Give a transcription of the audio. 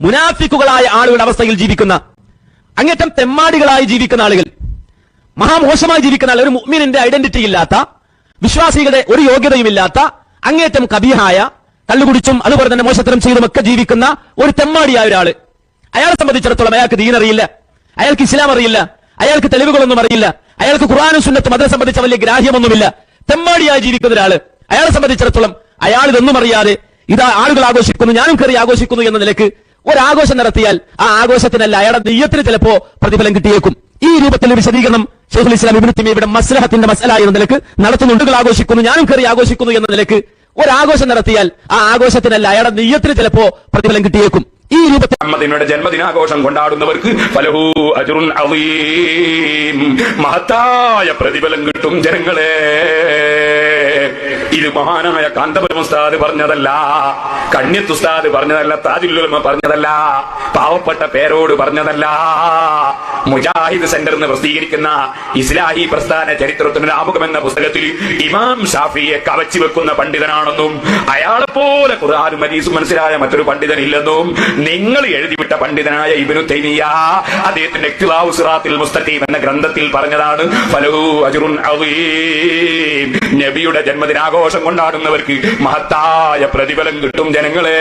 മുനാഫിക്കുകളായ ആളുകളുടെ അവസ്ഥയിൽ ജീവിക്കുന്ന അങ്ങേറ്റം തെമ്മാടികളായി ജീവിക്കുന്ന ആളുകൾ മഹാമോശമായി ജീവിക്കുന്ന ആളുകൾ ഒരു മുഅ്മിനിന്റെ ഐഡന്റിറ്റി ഇല്ലാത്ത വിശ്വാസികളുടെ ഒരു യോഗ്യതയുമില്ലാത്ത അങ്ങേറ്റം കബീഹായ കള്ളുകുടിച്ചും അതുപോലെ തന്നെ മോശത്തരം ചെയ്തും ഒക്കെ ജീവിക്കുന്ന ഒരു തെമ്മാടിയായ ഒരാൾ അയാളെ സംബന്ധിച്ചിടത്തോളം അയാൾക്ക് ദീൻ അറിയില്ല അയാൾക്ക് ഇസ്ലാം അറിയില്ല അയാൾക്ക് തെളിവുകളൊന്നും അറിയില്ല അയാൾക്ക് ഖുറാനും സുന്നത്തും അതിനെ സംബന്ധിച്ച വലിയ ഗ്രാഹ്യമൊന്നുമില്ല. തെമ്മാടിയായി ജീവിക്കുന്ന ഒരാൾ അയാളെ സംബന്ധിച്ചിടത്തോളം അയാൾ ഇതൊന്നും അറിയാതെ ഇതാ ആളുകൾ ആഘോഷിക്കുന്നു ഞാനും കയറി ആഘോഷിക്കുന്നു എന്ന നിലയ്ക്ക് ഒരാഘോഷം നടത്തിയാൽ ആ ആഘോഷത്തിനല്ല അയാളുടെ നെയ്യത്തിന് ചിലപ്പോ പ്രതിഫലം കിട്ടിയേക്കും. ഈ രൂപത്തിൽ വിശദീകരണം ഷെയ്ഖുൽ ഇസ്ലാം ഇബ്നു തൈമിയ്യ ഇവിടെ മസ്ലഹത്തിന്റെ മസല എന്ന നിലയ്ക്ക് നടത്തുന്നുണ്ടുകൾ ആഘോഷിക്കുന്നു ഞാനും കയറി ആഘോഷിക്കുന്നു എന്ന നിലയ്ക്ക് ഒരാഘോഷം നടത്തിയാൽ ആ ആഘോഷത്തിനല്ല അയാളുടെ നെയ്യത്തിന് ചിലപ്പോ പ്രതിഫലം കിട്ടിയേക്കും. ഈ രൂപത്തിൽ അമ്മദിനയുടെ ജന്മദിനാഘോഷം കൊണ്ടാടുന്നവർക്ക് ഫലഹു അജുറുൻ മഹത്തായ പ്രതിഫലം കിട്ടും ജനങ്ങളെ. മഹാനായ കാന്തപുരം ഉസ്താദ് പറഞ്ഞതല്ല കണ്യത്ത് ഉസ്താദ് പറഞ്ഞതല്ല താജുല്ലുലമ പറഞ്ഞതല്ല പാവപ്പെട്ട പേരോട് പറഞ്ഞതല്ല. മുജാഹിദ് സെന്റർ എന്ന് പ്രസിദ്ധീകരിക്കുന്ന ഇസ്ലാഹി പ്രസ്ഥാന ചരിത്രത്തിന്റെ ആമുഖം എന്ന പുസ്തകത്തിൽ ഇമാം ഷാഫിയെ കവച്ചു വെക്കുന്ന പണ്ഡിതനാണെന്നും അയാളെ പോലെ ഖുർആാനും ഹദീസും മനസ്സിലായ മറ്റൊരു പണ്ഡിതനില്ലെന്നും നിങ്ങൾ എഴുതിവിട്ട പണ്ഡിതനായ ഇബിനു തൈമിയ അദ്ദേഹത്തിന്റെ മുസ്തഖീം എന്ന ഗ്രന്ഥത്തിൽ പറഞ്ഞതാണ് ഫലഹു അജ്റുൻ അളീം നബിയുടെ ജന്മദിനാഘോഷം കൊണ്ടാടുന്നവർക്ക് മഹത്തായ പ്രതിഫലം കിട്ടും ജനങ്ങളെ.